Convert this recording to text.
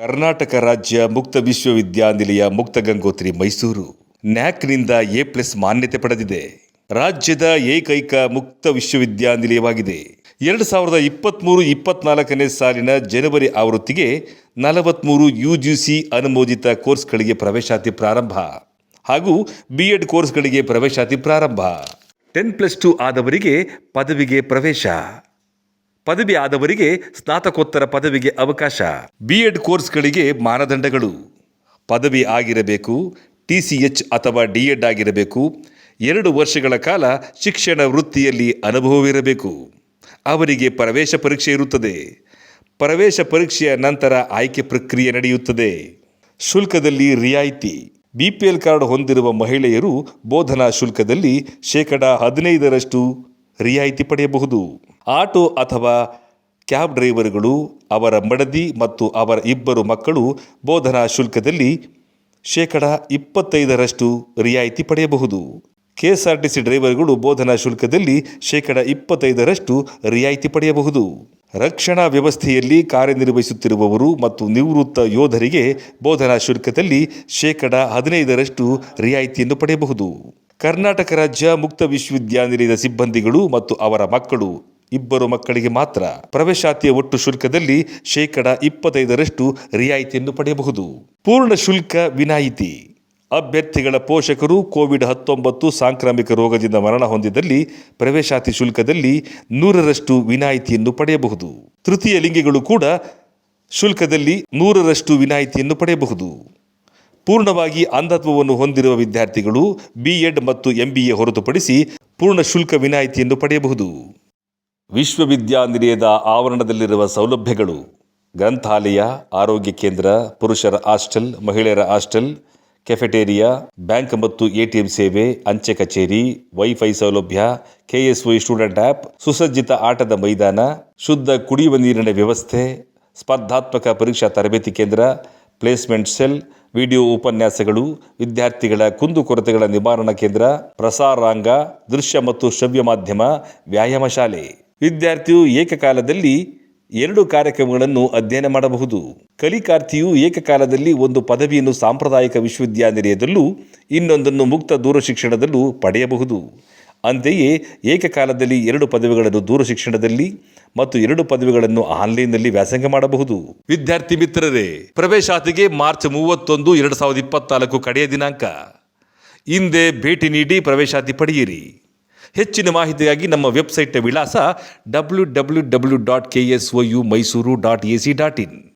ಕರ್ನಾಟಕ ರಾಜ್ಯ ಮುಕ್ತ ವಿಶ್ವವಿದ್ಯಾನಿಲಯ ಮುಕ್ತ ಗಂಗೋತ್ರಿ ಮೈಸೂರು. ನ್ಯಾಕ್ನಿಂದ ಎ ಪ್ಲಸ್ ಮಾನ್ಯತೆ ಪಡೆದಿದೆ. ರಾಜ್ಯದ ಏಕೈಕ ಮುಕ್ತ ವಿಶ್ವವಿದ್ಯಾನಿಲಯವಾಗಿದೆ. ಎರಡು ಸಾವಿರದ ಇಪ್ಪತ್ತ್ಮೂರು ಇಪ್ಪತ್ನಾಲ್ಕನೇ ಸಾಲಿನ ಜನವರಿ ಆವೃತ್ತಿಗೆ ನಲವತ್ತ್ಮೂರು ಯು ಜಿ ಸಿ ಅನುಮೋದಿತ ಕೋರ್ಸ್ಗಳಿಗೆ ಪ್ರವೇಶಾತಿ ಪ್ರಾರಂಭ ಹಾಗೂ ಬಿ ಎಡ್ ಕೋರ್ಸ್ಗಳಿಗೆ ಪ್ರವೇಶಾತಿ ಪ್ರಾರಂಭ. ಟೆನ್ ಪ್ಲಸ್ ಟು ಆದವರಿಗೆ ಪದವಿಗೆ ಪ್ರವೇಶ. ಪದವಿ ಆದವರಿಗೆ ಸ್ನಾತಕೋತ್ತರ ಪದವಿಗೆ ಅವಕಾಶ. ಬಿ ಎಡ್ ಕೋರ್ಸ್ಗಳಿಗೆ ಮಾನದಂಡಗಳು. ಪದವಿ ಆಗಿರಬೇಕು ಟಿ ಎಚ್ ಅಥವಾ ಡಿ ಎಡ್ ಆಗಿರಬೇಕು, ಎರಡು ವರ್ಷಗಳ ಕಾಲ ಶಿಕ್ಷಣ ವೃತ್ತಿಯಲ್ಲಿ ಅನುಭವವಿರಬೇಕು. ಅವರಿಗೆ ಪ್ರವೇಶ ಪರೀಕ್ಷೆ ಇರುತ್ತದೆ. ಪ್ರವೇಶ ಪರೀಕ್ಷೆಯ ನಂತರ ಆಯ್ಕೆ ಪ್ರಕ್ರಿಯೆ ನಡೆಯುತ್ತದೆ. ಶುಲ್ಕದಲ್ಲಿ ರಿಯಾಯಿತಿ. ಬಿಪಿಎಲ್ ಕಾರ್ಡ್ ಹೊಂದಿರುವ ಮಹಿಳೆಯರು ಬೋಧನಾ ಶುಲ್ಕದಲ್ಲಿ ಶೇಕಡ ಹದಿನೈದರಷ್ಟು ರಿಯಾಯಿತಿ ಪಡೆಯಬಹುದು. ಆಟೋ ಅಥವಾ ಕ್ಯಾಬ್ ಡ್ರೈವರ್ಗಳು, ಅವರ ಮಡದಿ ಮತ್ತು ಅವರ ಇಬ್ಬರು ಮಕ್ಕಳು ಬೋಧನಾ ಶುಲ್ಕದಲ್ಲಿ ಶೇಕಡ ಇಪ್ಪತ್ತೈದರಷ್ಟು ರಿಯಾಯಿತಿ ಪಡೆಯಬಹುದು. ಕೆಎಸ್ಆರ್ಟಿಸಿ ಡ್ರೈವರ್ಗಳು ಬೋಧನಾ ಶುಲ್ಕದಲ್ಲಿ ಶೇಕಡ ಇಪ್ಪತ್ತೈದರಷ್ಟು ರಿಯಾಯಿತಿ ಪಡೆಯಬಹುದು. ರಕ್ಷಣಾ ವ್ಯವಸ್ಥೆಯಲ್ಲಿ ಕಾರ್ಯನಿರ್ವಹಿಸುತ್ತಿರುವವರು ಮತ್ತು ನಿವೃತ್ತ ಯೋಧರಿಗೆ ಬೋಧನಾ ಶುಲ್ಕದಲ್ಲಿ ಶೇಕಡ ಹದಿನೈದರಷ್ಟು ರಿಯಾಯಿತಿಯನ್ನು ಪಡೆಯಬಹುದು. ಕರ್ನಾಟಕ ರಾಜ್ಯ ಮುಕ್ತ ವಿಶ್ವವಿದ್ಯಾನಿಲಯದ ಸಿಬ್ಬಂದಿಗಳು ಮತ್ತು ಅವರ ಮಕ್ಕಳು, ಇಬ್ಬರು ಮಕ್ಕಳಿಗೆ ಮಾತ್ರ ಪ್ರವೇಶಾತಿಯ ಒಟ್ಟು ಶುಲ್ಕದಲ್ಲಿ ಶೇಕಡ ಇಪ್ಪತ್ತೈದರಷ್ಟು ರಿಯಾಯಿತಿಯನ್ನು ಪಡೆಯಬಹುದು. ಪೂರ್ಣ ಶುಲ್ಕ ವಿನಾಯಿತಿ. ಅಭ್ಯರ್ಥಿಗಳ ಪೋಷಕರು ಕೋವಿಡ್ ಹತ್ತೊಂಬತ್ತು ಸಾಂಕ್ರಾಮಿಕ ರೋಗದಿಂದ ಮರಣ ಹೊಂದಿದಲ್ಲಿ ಪ್ರವೇಶಾತಿ ಶುಲ್ಕದಲ್ಲಿ ನೂರರಷ್ಟು ವಿನಾಯಿತಿಯನ್ನು ಪಡೆಯಬಹುದು. ತೃತೀಯ ಲಿಂಗಿಗಳು ಕೂಡ ಶುಲ್ಕದಲ್ಲಿ ನೂರರಷ್ಟು ವಿನಾಯಿತಿಯನ್ನು ಪಡೆಯಬಹುದು. ಪೂರ್ಣವಾಗಿ ಅಂಧತ್ವವನ್ನು ಹೊಂದಿರುವ ವಿದ್ಯಾರ್ಥಿಗಳು ಬಿ ಎಡ್ ಮತ್ತು ಎಂಬಿಎ ಹೊರತುಪಡಿಸಿ ಪೂರ್ಣ ಶುಲ್ಕ ವಿನಾಯಿತಿಯನ್ನು ಪಡೆಯಬಹುದು. ವಿಶ್ವವಿದ್ಯಾನಿಲಯದ ಆವರಣದಲ್ಲಿರುವ ಸೌಲಭ್ಯಗಳು ಗ್ರಂಥಾಲಯ, ಆರೋಗ್ಯ ಕೇಂದ್ರ, ಪುರುಷರ ಹಾಸ್ಟೆಲ್, ಮಹಿಳೆಯರ ಹಾಸ್ಟೆಲ್, ಕೆಫೆಟೇರಿಯಾ, ಬ್ಯಾಂಕ್ ಮತ್ತು ಎಟಿಎಂ ಸೇವೆ, ಅಂಚೆ ಕಚೇರಿ, ವೈಫೈ ಸೌಲಭ್ಯ ಕೆಎಸ್ಒ ಸ್ಟೂಡೆಂಟ್ ಆ್ಯಪ್, ಸುಸಜ್ಜಿತ ಆಟದ ಮೈದಾನ, ಶುದ್ಧ ಕುಡಿಯುವ ನೀರಿನ ವ್ಯವಸ್ಥೆ, ಸ್ಪರ್ಧಾತ್ಮಕ ಪರೀಕ್ಷಾ ತರಬೇತಿ ಕೇಂದ್ರ ಪ್ಲೇಸ್ಮೆಂಟ್ ಸೆಲ್, ವಿಡಿಯೋ ಉಪನ್ಯಾಸಗಳು, ವಿದ್ಯಾರ್ಥಿಗಳ ಕುಂದುಕೊರತೆಗಳ ನಿವಾರಣಾ ಕೇಂದ್ರ, ಪ್ರಸಾರಾಂಗ, ದೃಶ್ಯ ಮತ್ತು ಶ್ರವ್ಯ ಮಾಧ್ಯಮ, ವ್ಯಾಯಾಮ ಶಾಲೆ. ವಿದ್ಯಾರ್ಥಿಯು ಏಕಕಾಲದಲ್ಲಿ ಎರಡು ಕಾರ್ಯಕ್ರಮಗಳನ್ನು ಅಧ್ಯಯನ ಮಾಡಬಹುದು. ಕಲಿಕಾರ್ಥಿಯು ಏಕಕಾಲದಲ್ಲಿ ಒಂದು ಪದವಿಯನ್ನು ಸಾಂಪ್ರದಾಯಿಕ ವಿಶ್ವವಿದ್ಯಾನಿಲಯದಲ್ಲೂ ಇನ್ನೊಂದನ್ನು ಮುಕ್ತ ದೂರ ಶಿಕ್ಷಣದಲ್ಲೂ ಪಡೆಯಬಹುದು. ಅಂತೆಯೇ ಏಕಕಾಲದಲ್ಲಿ ಎರಡು ಪದವಿಗಳನ್ನು ದೂರ ಶಿಕ್ಷಣದಲ್ಲಿ ಮತ್ತು ಎರಡು ಪದವಿಗಳನ್ನು ಆನ್ಲೈನ್ನಲ್ಲಿ ವ್ಯಾಸಂಗ ಮಾಡಬಹುದು. ವಿದ್ಯಾರ್ಥಿ ಮಿತ್ರರೇ, ಪ್ರವೇಶಾತಿಗೆ ಮಾರ್ಚ್ ಮೂವತ್ತೊಂದು, ಎರಡು ಸಾವಿರದ ಇಪ್ಪತ್ನಾಲ್ಕು ಕಡೆಯ ದಿನಾಂಕ. ಹಿಂದೆ ಭೇಟಿ ನೀಡಿ ಪ್ರವೇಶಾತಿ ಪಡೆಯಿರಿ. ಹೆಚ್ಚಿನ ಮಾಹಿತಿಗಾಗಿ ನಮ್ಮ ವೆಬ್ಸೈಟ್ನ ವಿಳಾಸ W W W dot K S O Mysuru dot A C dot in